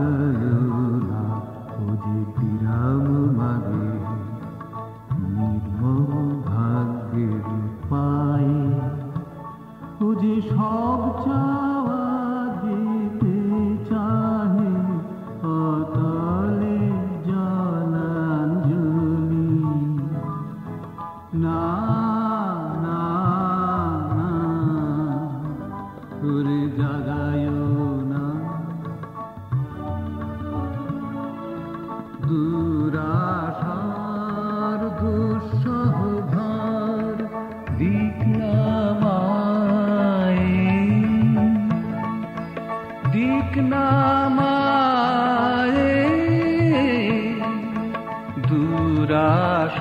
සබයුනා පුජි පිරාම මගේ দিক নামায় দুরাশার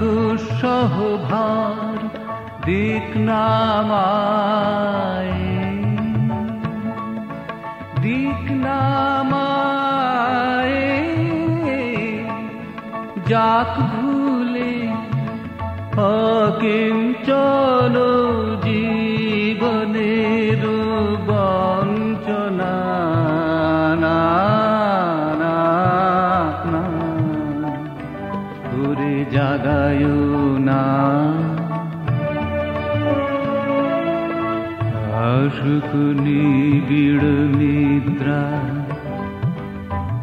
দুঃসহ ভার দিক নামায় দিক যাক ভুলে অকিঞ্চন জীবনের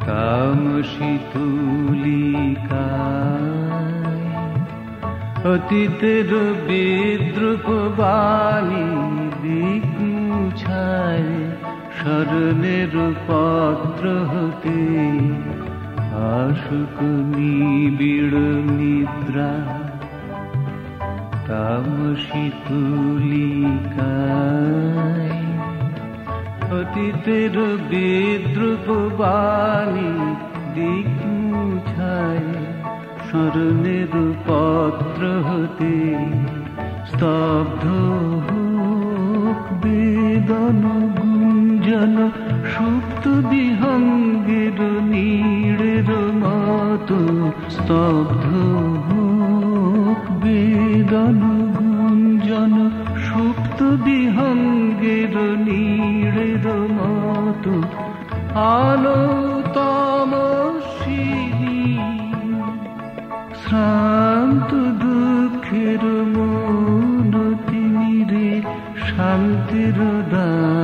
তামসী তুলিকায় অতীতের দিক মুছায় স্মরণের পত্র হতে আশুক নিবিড় নিদ্রা তামসী তুলিকায় অতীতের বিদ্রুপ বাণী দিক মুছায় স্মরণের পত্র হতে স্তব্ধ হোক বেদন গুঞ্জন, সুপ্ত বিহঙ্গের নীড়ের মতো স্তব্ধ বিহঙ্গের নীড়ের মতো আলো তমসিনী শ্রান্ত দুঃখের মন তিমিরে শান্তির দান।